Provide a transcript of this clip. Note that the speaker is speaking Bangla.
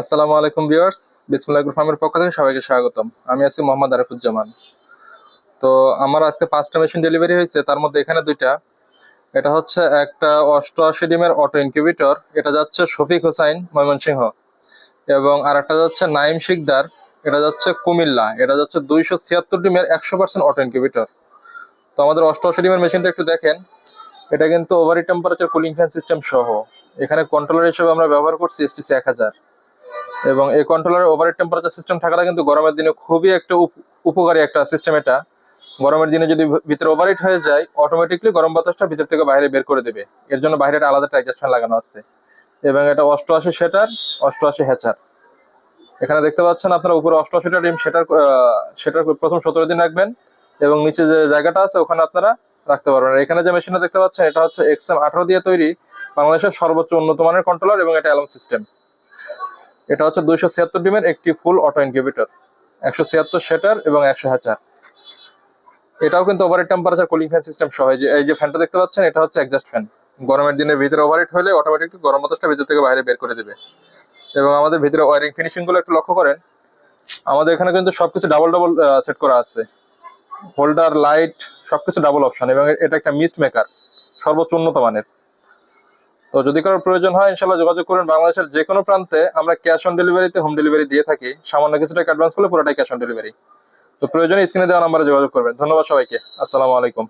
আসসালামু আলাইকুম ভিউয়ার্স, বিসমুল্লাহ ফার্মের পক্ষ থেকে সবাইকে স্বাগতম। আমি আছি মোহাম্মদ আরিফুজ্জামান। তো আমার আজকে পাঁচটা মেশিন ডেলিভারি হয়েছে, তার মধ্যে এখানে দুইটা। এটা হচ্ছে একটা অষ্টআশি ডিমের অটো ইনকিউবেটর, এটা যাচ্ছে শফিক হোসাইন ময়মনসিংহ। এবং আর একটা যাচ্ছে নাইম শিকদার, এটা যাচ্ছে কুমিল্লা, এটা যাচ্ছে দুইশো ছিয়াত্তর ডিমের একশো পার্সেন্ট অটো ইনকিউবেটর। তো আমাদের অষ্টআশি ডিমের মেশিনটা একটু দেখেন, এটা কিন্তু overheat temperature cooling fan system সহ। এখানে কন্ট্রোলার হিসেবে আমরা ব্যবহার করছি এসটিসি এক হাজার। এবং এই কন্ট্রোলারের ওভারের টেম্পারেচার সিস্টেম থাকাটা কিন্তু গরমের দিনে খুবই একটা উপ- উপকারী একটা সিস্টেম এটা। গরমের দিনে যদি ভিতরে ওভারহিট হয়ে যায় অটোমেটিকলি গরম বাতাসটা ভিতর থেকে বাইরে বের করে দেবে। এর জন্য বাইরে একটা আলাদা অ্যাডজাস্ট ফ্যান লাগানো আছে। এবং এটা অষ্টআশি সেটার, অষ্টআশি হ্যাচার এখানে দেখতে পাচ্ছেন আপনারা উপরে অষ্টআশিটা ডিম সেটার সেটার প্রথম সতেরো দিন রাখবেন এবং নিচে যে জায়গাটা আছে ওখানে আপনারা রাখতে পারবেন। এখানে যে মেশিনটা দেখতে পাচ্ছেন, এটা হচ্ছে এক্সএম আঠারো দিয়ে তৈরি বাংলাদেশের সর্বোচ্চ উন্নত মানের কন্ট্রোলার এবং এটা অ্যালার্ম সিস্টেম এটা হচ্ছে দুইশো ছিয়াত্তর ডিমের একটি ফুল অটো ইনকিউবেটর একশো ছিয়াত্তর সেটার এবং একশো হাজার। এটাও কিন্তু overheat temperature cooling fan system সহ। এই যে ফ্যানটা দেখতে পাচ্ছেন, এটা হচ্ছে এক্সাস্ট ফ্যান গরমের দিনে ভিতরে ওভারহিট হলে অটোমেটিকলি গরম বাতাসটা ভিতর থেকে বাইরে বের করে দেবে। এবং আমাদের ভিতরে ওয়ারিং ফিনিশিংগুলো একটু লক্ষ্য করেন। আমাদের এখানে কিন্তু সবকিছু ডাবল ডাবল সেট করা আছে। হোল্ডার লাইট সবকিছু ডাবল অপশন এবং এটা একটা মিস্ট মেকার সর্বোচ্চ উন্নত মানের। তো যদি কোনো প্রয়োজন হয় ইনশাল্লাহ যোগাযোগ করুন বাংলাদেশের যে কোনো প্রান্তে। আমরা ক্যাশ অন ডেলিভারিতে হোম ডেলিভারি দিয়ে থাকি। সামান্য কিছু টাকা অ্যাডভান্স করলে পুরোটাই ক্যাশ অন ডেলিভারি তো প্রয়োজনে স্ক্রিনে দেওয়া নাম্বারে যোগাযোগ করবেন। ধন্যবাদ সবাইকে। আসসালামু আলাইকুম।